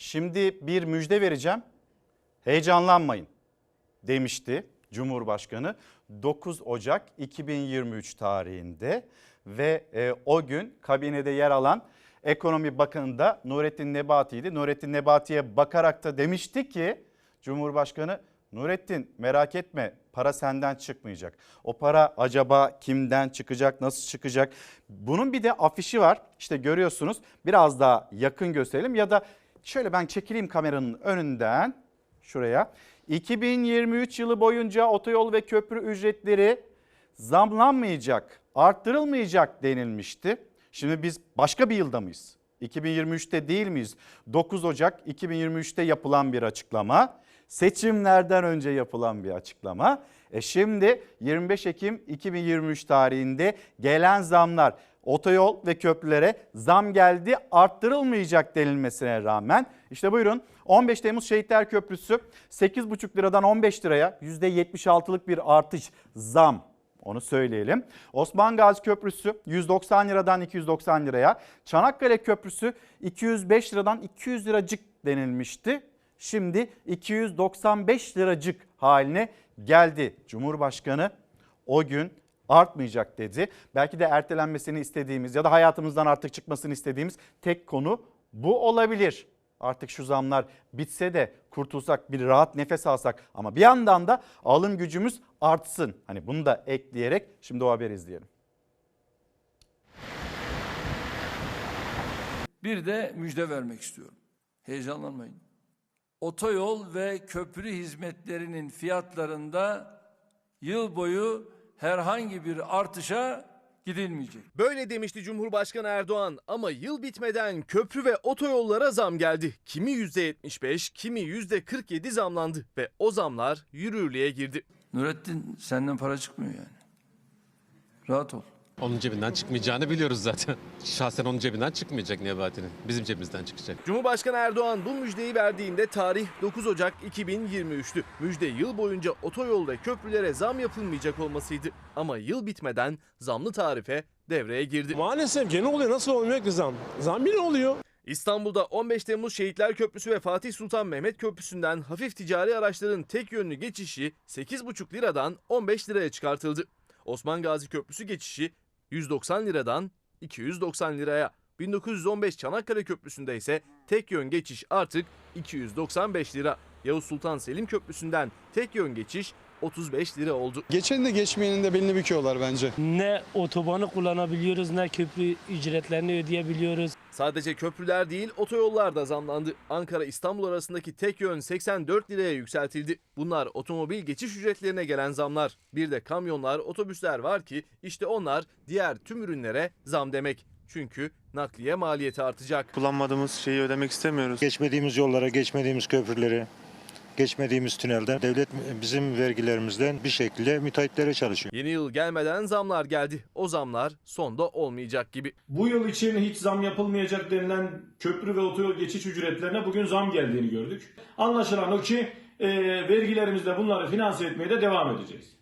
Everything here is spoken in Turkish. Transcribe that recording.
Şimdi bir müjde vereceğim. Heyecanlanmayın demişti Cumhurbaşkanı 9 Ocak 2023 tarihinde ve e, o gün kabinede yer alan Ekonomi Bakanı da Nurettin Nebati'ydi. Nurettin Nebati'ye bakarak da demişti ki Cumhurbaşkanı Nurettin merak etme para senden çıkmayacak. O para acaba kimden çıkacak, nasıl çıkacak? Bunun bir de afişi var. İşte görüyorsunuz biraz daha yakın gösterelim ya da şöyle ben çekileyim kameranın önünden şuraya. 2023 yılı boyunca otoyol ve köprü ücretleri zamlanmayacak, arttırılmayacak denilmişti. Şimdi biz başka bir yılda mıyız? 2023'te değil miyiz? 9 Ocak 2023'te yapılan bir açıklama. Seçimlerden önce yapılan bir açıklama. E şimdi 25 Ekim 2023 tarihinde gelen zamlar otoyol ve köprülere zam geldi arttırılmayacak denilmesine rağmen işte buyurun 15 Temmuz Şehitler Köprüsü 8,5 liradan 15 liraya %76'lık bir artış zam onu söyleyelim. Osman Gazi Köprüsü 190 liradan 290 liraya. Çanakkale Köprüsü 205 liradan 200 liracık denilmişti. Şimdi 295 liracık haline geldi. Cumhurbaşkanı o gün artmayacak dedi. Belki de ertelenmesini istediğimiz ya da hayatımızdan artık çıkmasını istediğimiz tek konu bu olabilir. Artık şu zamlar bitse de kurtulsak bir rahat nefes alsak ama bir yandan da alım gücümüz artsın. Hani bunu da ekleyerek şimdi o haberi izleyelim. Bir de müjde vermek istiyorum. Heyecanlanmayın. Otoyol ve köprü hizmetlerinin fiyatlarında yıl boyu herhangi bir artışa gidilmeyecek. Böyle demişti Cumhurbaşkanı Erdoğan ama yıl bitmeden köprü ve otoyollara zam geldi. Kimi %75, kimi %47 zamlandı ve o zamlar yürürlüğe girdi. Nurettin senden para çıkmıyor yani. Rahat ol. Onun cebinden çıkmayacağını biliyoruz zaten. Şahsen onun cebinden çıkmayacak Nebati'nin. Bizim cebimizden çıkacak. Cumhurbaşkanı Erdoğan bu müjdeyi verdiğinde tarih 9 Ocak 2023'tü. Müjde yıl boyunca otoyol ve köprülere zam yapılmayacak olmasıydı. Ama yıl bitmeden zamlı tarife devreye girdi. Maalesef gene oluyor. Nasıl olmuyor ki zam? Zam yine oluyor. İstanbul'da 15 Temmuz Şehitler Köprüsü ve Fatih Sultan Mehmet Köprüsü'nden hafif ticari araçların tek yönlü geçişi 8,5 liradan 15 liraya çıkartıldı. Osman Gazi Köprüsü geçişi 190 liradan 290 liraya. 1915 Çanakkale Köprüsü'nde ise tek yön geçiş artık 295 lira. Yavuz Sultan Selim Köprüsü'nden tek yön geçiş 35 lira oldu. Geçeni de geçmeyenin de belini büküyorlar bence. Ne otobanı kullanabiliyoruz ne köprü ücretlerini ödeyebiliyoruz. Sadece köprüler değil otoyollar da zamlandı. Ankara İstanbul arasındaki tek yön 84 liraya yükseltildi. Bunlar otomobil geçiş ücretlerine gelen zamlar. Bir de kamyonlar, otobüsler var ki işte onlar diğer tüm ürünlere zam demek. Çünkü nakliye maliyeti artacak. kullanmadığımız şeyi ödemek istemiyoruz. Geçmediğimiz yollara, geçmediğimiz köprüleri, geçmediğimiz tünelden devlet bizim vergilerimizden bir şekilde müteahhitlere çalışıyor. Yeni yıl gelmeden zamlar geldi. O zamlar sonda olmayacak gibi. Bu yıl için hiç zam yapılmayacak denilen köprü ve otoyol geçiş ücretlerine bugün zam geldiğini gördük. Anlaşılan o ki e, vergilerimizle bunları finanse etmeye de devam edeceğiz.